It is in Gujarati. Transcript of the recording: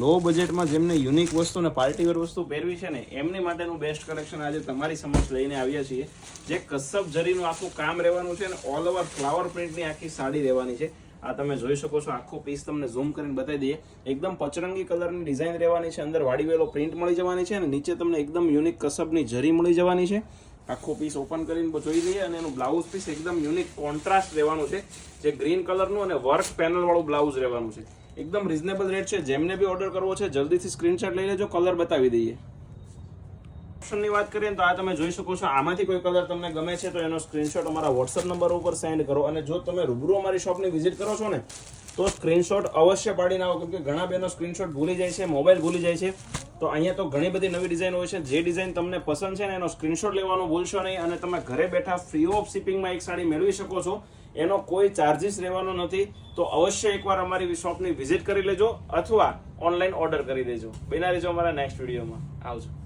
લો બજેટમાં જેમને યુનિક વસ્તુ અને પાર્ટીવેર વસ્તુ પહેરવી છે ને, એમની માટેનું બેસ્ટ કલેક્શન આજે તમારી સમક્ષ લઈને આવ્યા છીએ. જે કસબ જરીનું આખું કામ રહેવાનું છે અને ઓલ ઓવર ફ્લાવર પ્રિન્ટની આખી સાડી રહેવાની છે. આ તમે જોઈ શકો છો, આખો પીસ તમને ઝૂમ કરીને બતાવી દઈએ. એકદમ પચરંગી કલરની ડિઝાઇન રહેવાની છે, અંદર વાડીવેલો પ્રિન્ટ મળી જવાની છે અને નીચે તમને એકદમ યુનિક કસબની જરી મળી જવાની છે. આખો પીસ ઓપન કરીને જોઈ લઈએ અને એનું બ્લાઉઝ પીસ એકદમ યુનિક કોન્ટ્રાસ્ટ રહેવાનું છે. જે ગ્રીન કલરનું અને વર્ક પેનલવાળું બ્લાઉઝ રહેવાનું છે. એકદમ રિઝનેબલ રેટ છે. જેમને બી ઓર્ડર કરવો છે, જલ્દીથી સ્ક્રીનશોટ લઈ લેજો કલર બતાવી દઈએ. ઓપ્શનની વાત કરીએ તો આ તમે જોઈ શકો છો, આમાંથી કોઈ કલર તમને ગમે છે તો એનો સ્ક્રીનશોટ અમારા વોટ્સઅપ નંબર ઉપર સેન્ડ કરો. અને જો તમે રૂબરૂ અમારી શોપની વિઝિટ કરો છો ને, તો સ્ક્રીનશોટ અવશ્ય પાડીને આવો, કેમ કે ઘણા બેનો સ્ક્રીનશોટ ભૂલી જાય છે મોબાઈલ ભૂલી જાય છે. તો અહીંયા તો ઘણી બધી નવી ડિઝાઇન હોય છે. જે ડિઝાઇન તમને પસંદ છે ને, એનો સ્ક્રીનશોટ લેવાનું ભૂલશો નહીં અને તમે ઘરે બેઠા ફ્રી ઓફ શિપિંગમાં એક સાડી મેળવી શકો છો. એનો કોઈ ચાર્જિસ રહેવાનો નથી. તો અવશ્ય એકવાર અમારી શોપની વિઝિટ કરી લેજો અથવા ઓનલાઈન ઓર્ડર કરી દેજો. બિના રહેજો અમારા નેક્સ્ટ વિડીયોમાં આવજો.